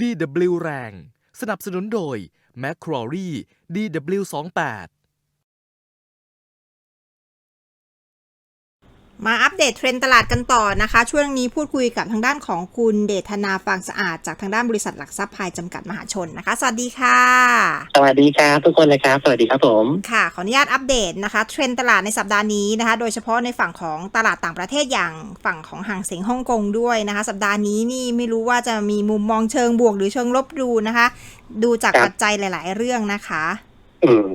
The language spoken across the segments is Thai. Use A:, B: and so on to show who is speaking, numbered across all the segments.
A: DW แรง สนับสนุนโดย m c q u a r e DW28
B: มาอัปเดตเทรนด์ตลาดกันต่อนะคะ ช่วงนี้พูดคุยกับทางด้านของคุณเดชนาฟางสะอาด จากทางด้านบริษัทหลักทรัพย์พายจำกัดมหาชนนะคะ สวัสดีค่ะ
C: สวัสดีครับทุกคนเลยครับ สวัสดีครับผม
B: ค่ะ ขออนุญาตอัปเดตนะคะ เทรนด์ตลาดในสัปดาห์นี้นะคะ โดยเฉพาะในฝั่งของตลาดต่างประเทศอย่างฝั่งของห่างเสียงฮ่องกงด้วยนะคะ สัปดาห์นี้นี่ไม่รู้ว่าจะมีมุมมองเชิงบวกหรือเชิงลบดูนะคะ ดูจาก
C: ครับ
B: ปัจจัยหลาย ๆ เรื่องนะคะ
C: อืม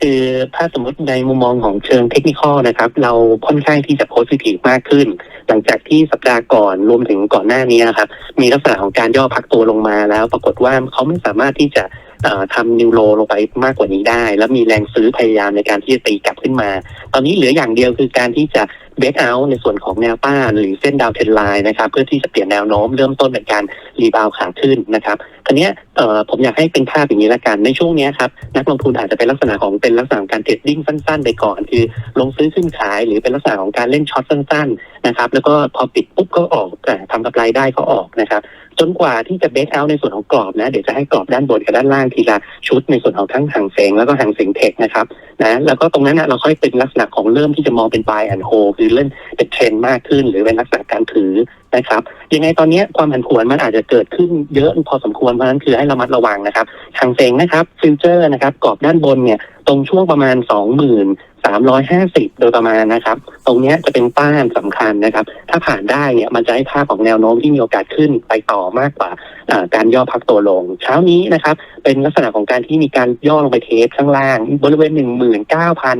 C: คือถ้าสมมติในมุมมองของเชิงเทคนิคนะครับ เราค่อนข้างที่จะโพสิทีฟมากขึ้น หลังจากที่สัปดาห์ก่อนรวมถึงก่อนหน้านี้นครับ มีลักษณะของการย่อพักตัวลงมาแล้ว ปรากฏว่าเขาไม่สามารถที่จะ ทำนิวโรลงไปมากกว่านี้ได้ แล้วมีแรงซื้อพยายามในการที่จะตีกลับขึ้นมา ตอนนี้เหลืออย่างเดียวคือการที่จะเบรกเอาในส่วนของแนวต้านหรือเส้นดาวเทนไลน์นะครับเพื่อที่จะเปลี่ยนแนวโน้มเริ่มต้นเป็นการรีบาวขาขึ้นนะครับทีนี้ผมอยากให้เป็นภาพอย่างนี้ละกันในช่วงนี้ครับนักลงทุนอาจจะเป็นลักษณะของเป็นลักษณะการเทรดดิ้งสั้นๆไปก่อน คือลงซื้อขึ้นขายหรือเป็นลักษณะของการเล่นช็อตสั้น ๆ นะครับ แล้วก็พอปิดปุ๊บก็ออกเอ่ทำกำไรได้ก็ออกนะครับ จนกว่าที่จะเบสเอาในส่วนของกรอบนะเดี๋ยวจะให้กรอบด้านบนกับด้านล่างทีละชุดในส่วนของทั้งหางเสงแล้วก็หางเสงเทคนะครับนะแล้วก็ตรงนั้นนะเราค่อยเป็นลักษณะของเริ่มที่จะมองเป็น buy and hold คือเล่นเป็นเทรนด์มากขึ้น หรือเป็นลักษณะการถือนะครับยังไงตอนนี้ความผันผวนมันอาจจะเกิดขึ้นเยอะพอสมควรเพราะนั้นคือให้ระมัดระวังนะครับหางเสงนะครับฟิวเจอร์นะครับกรอบด้านบนเนี่ยตรงช่วงประมาณ 2 350 โดยประมาณนะครับ ตรงนี้จะเป็นต้านสำคัญนะครับ ถ้าผ่านได้เนี่ยมันจะให้ภาพของแนวโน้มที่มีโอกาสขึ้นไปต่อมากกว่าการย่อพักตัวลง เช้านี้นะครับ เป็นลักษณะของการที่มีการย่อลงไปเทสข้างล่าง บริเวณ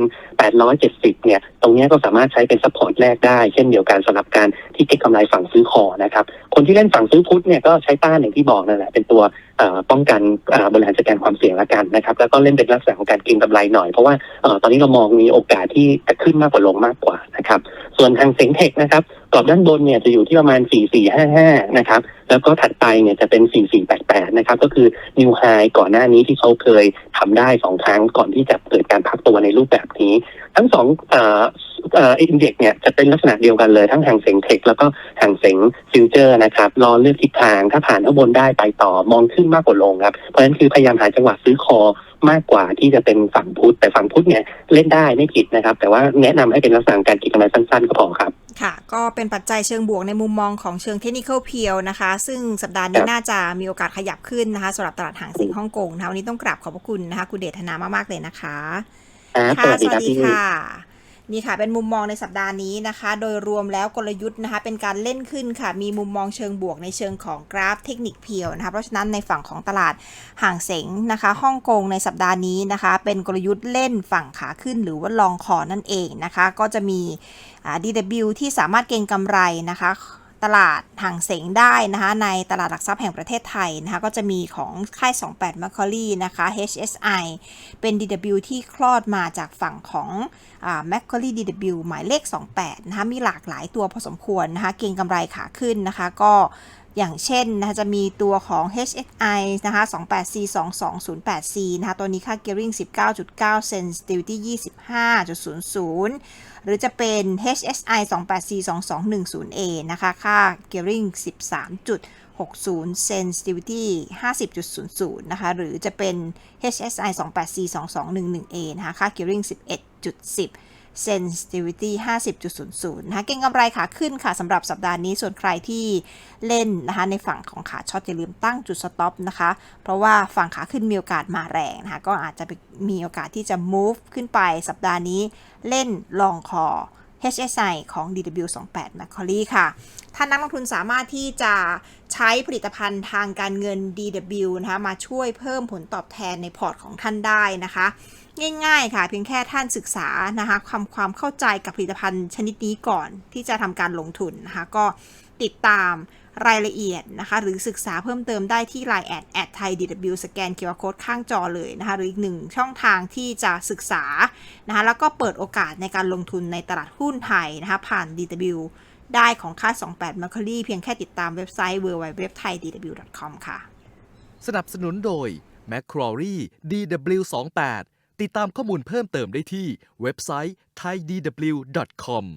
C: 19,870 เนี่ย ตรงนี้ก็สามารถใช้เป็นซัพพอร์ตแรกได้ เช่นเดียวกันสำหรับการที่เก็งกำไรฝั่งซื้อคอนะครับ คนที่เล่นฝั่งซื้อพุทธเนี่ยก็ใช้ต้านอย่างที่บอกนั่นแหละเป็นตัวป้องกันบริหารจัดการความเสี่ยงละกันนะครับ แล้วก็เล่นเป็นลักษณะของการเก็งกำไรหน่อยเพราะว่าตอนนี้เรามองมีโอกาสที่จะขึ้นมากกว่าลงมากกว่านะครับ ส่วนทางเซ็งเทคนะครับกรอบด้านบนเนี่ยจะอยู่ที่ประมาณ 4455 นะครับ แล้วก็ถัดไปเนี่ยจะเป็น 4488 นะครับ ก็คือนิวไฮก่อนหน้านี้ที่เขาเคยทำได้สองครั้งก่อนที่จะเกิดการพักตัวในรูปแบบนี้ ทั้งสองเอ่อเอ่ออินเด็กเนี่ยจะเป็นลักษณะเดียวกันเลย ทั้งหางเซ็งเทคแล้วก็หางเซ็งฟิวเจอร์นะครับรอเลือกทิศทางถ้าผ่านข้างบนได้ไปต่อมองขึ้นมากกว่าลงครับ เพราะฉะนั้นคือพยายามหาจังหวะซื้อคอมากกว่าที่จะเป็นฝั่งพุทธแต่ฝั่งพุทธเนี่ยเล่นได้ไม่ผิดนะครับ แต่ว่าแนะนำให้เป็นลักษณะของการกินกำไรสั้นๆก็พอครับ
B: ค่ะ ก็เป็นปัจจัยเชิงบวกในมุมมองของเชิงเทคนิคเพียวนะคะ ซึ่งสัปดาห์นี้
C: ครับ
B: น่าจะมีโอกาสขยับขึ้นนะคะสำหรับตลาดหางเสียงฮ่องกงนะคะวันนี้ต้องกราบขอบพระคุณนะคะ คุณเดชธนามากๆเลยนะคะ
C: ครับส
B: ค่ะ
C: วัสดีครับพี่
B: ค่ะ นี่ค่ะเป็นมุมมองในสัปดาห์นี้นะคะ โดยรวมแล้วกลยุทธ์นะคะเป็นการเล่นขึ้นค่ะ มีมุมมองเชิงบวกในเชิงของกราฟเทคนิคเพียวนะคะเพราะฉะนั้นในฝั่งของตลาดห่างเสงนะคะฮ่องกงในสัปดาห์นี้นะคะ เป็นกลยุทธ์เล่นฝั่งขาขึ้นหรือว่าลองคอนั่นเองนะคะ ก็จะมีอ่า DW ที่สามารถเก็งกำไรนะคะ ตลาดห่างเสงได้นะคะในตลาดหลักทรัพย์แห่งประเทศไทยนะคะก็จะมีของค่าย 28 m a c a u a y นะคะ HSI เป็น DW ที่คลอดมาจากฝั่งของอ m a c a u l a y DW หมายเลข 28 นะคะมีหลากหลายตัวพอสมควรนะคะเก็งกำไรขาขึ้นนะคะก็ อย่างเช่นนะคะจะมีตัวของ HSI นะคะ 28C 2208C นะคะ ตัวนี้ค่า gearing 19.9 sensitivity 25.00 หรือจะเป็น HSI 28C 2210A นะคะ ค่า gearing 13.60 sensitivity 50.00 นะคะ หรือจะเป็น HSI 28C 2211A นะคะ ค่า gearing 11.10 sensitivity 50.00นะคะเก่งกำไรขาขึ้นค่ะสำหรับสัปดาห์นี้ส่วนใครที่เล่นนะคะในฝั่งของขาช็อตอย่าลืมตั้งจุดสต็อปนะคะ เพราะว่าฝั่งขาขึ้นมีโอกาสมาแรงนะคะก็อาจจะมีโอกาสที่จะ move ขึ้นไปสัปดาห์นี้เล่นลองคอ HSI ของ DW28 Macquarie ค่ะ ท่านนักลงทุนสามารถที่จะใช้ผลิตภัณฑ์ทางการเงิน DW นะคะมาช่วยเพิ่มผลตอบแทนในพอร์ตของท่านได้นะคะ ง่ายๆค่ะ เพียงแค่ท่านศึกษานะคะความความเข้าใจกับผลิตภัณฑ์ชนิดนี้ก่อนที่จะทำการลงทุนนะคะก็ ติดตามรายละเอียดนะคะหรือศึกษาเพิ่มเติมได้ที่ Line แอดแอดไทย DW สแกน QR Code ข้างจอเลยนะคะหรืออีกหนึ่งช่องทางที่จะศึกษานะคะแล้วก็เปิดโอกาสในการลงทุนในตลาดหุ้นไทยนะคะผ่าน DW ได้ของค่า 28 m a c u r i e เพียงแค่ติดตามเว็บไซต์ www.thaidw.com ค่ะ
A: สนับสนุนโดย m c q u a r e DW28 ติดตามข้อมูลเพิ่มเติมได้ที่เว็บไซต์ thaidw.com